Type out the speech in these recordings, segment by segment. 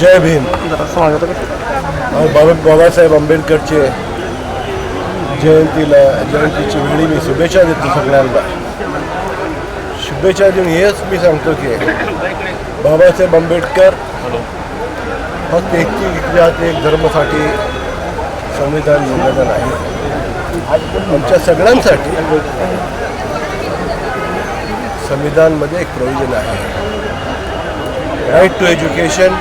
जय भीम। बाबा बाबासाहेब आंबेडकरचे जयंतीला जयंतीची वेळी मी शुभेच्छा देतो सगळ्यांना. शुभेच्छा देऊन हेच मी सांगतो की बाबासाहेब आंबेडकर फक्त एकटी जात एक धर्मासाठी संविधान लिहिलेलं नाही. आमच्या सगळ्यांसाठी संविधानमध्ये एक प्रोव्हिजन आहे. Right to education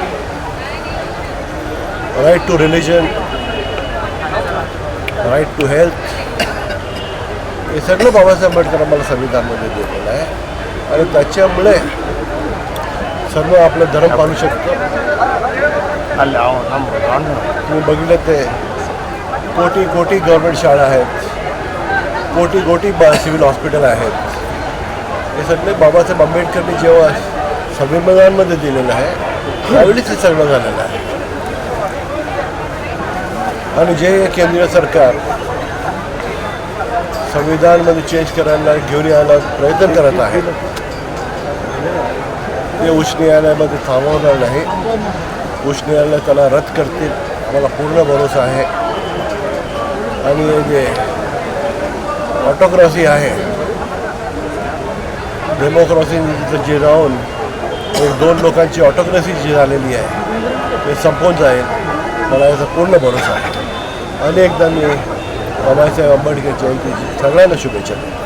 right to religion, right to health. हे सगळं बाबासाहेब आंबेडकर आम्हाला संविधानमध्ये दिलेलं आहे. आणि त्याच्यामुळे सर्व आपलं धर्म पाहू शकतो. तुम्ही बघितलं ते कोटी कोटी गव्हर्मेंट शाळा आहेत. कोटी कोटी सिव्हिल हॉस्पिटल आहेत. हे सगळे बाबासाहेब आंबेडकरनी जेव्हा संविधानमध्ये दिलेलं आहे त्यावेळीच हे सगळं झालेलं आहे. आणि जे केंद्रीय सरकार संविधानमध्ये चेंज करायला घेऊन यायला प्रयत्न करत आहे ते उच्च न्यायालयामध्ये थांबवणार नाही. उच्च न्यायालय त्याला रद्द करतील मला पूर्ण भरोसा आहे. आणि हे जे ऑटोक्रॉसी आहे डेमोक्रॉसी जे राहून एक दोन लोकांची ऑटोक्रॉसी जी झालेली आहे ते संपून जाईल. मला याचा पूर्ण भरोसा आहे. अनेकदा मी बाबासाहेब आंबेडकर जयंतीची सगळ्यांना शुभेच्छा देतो.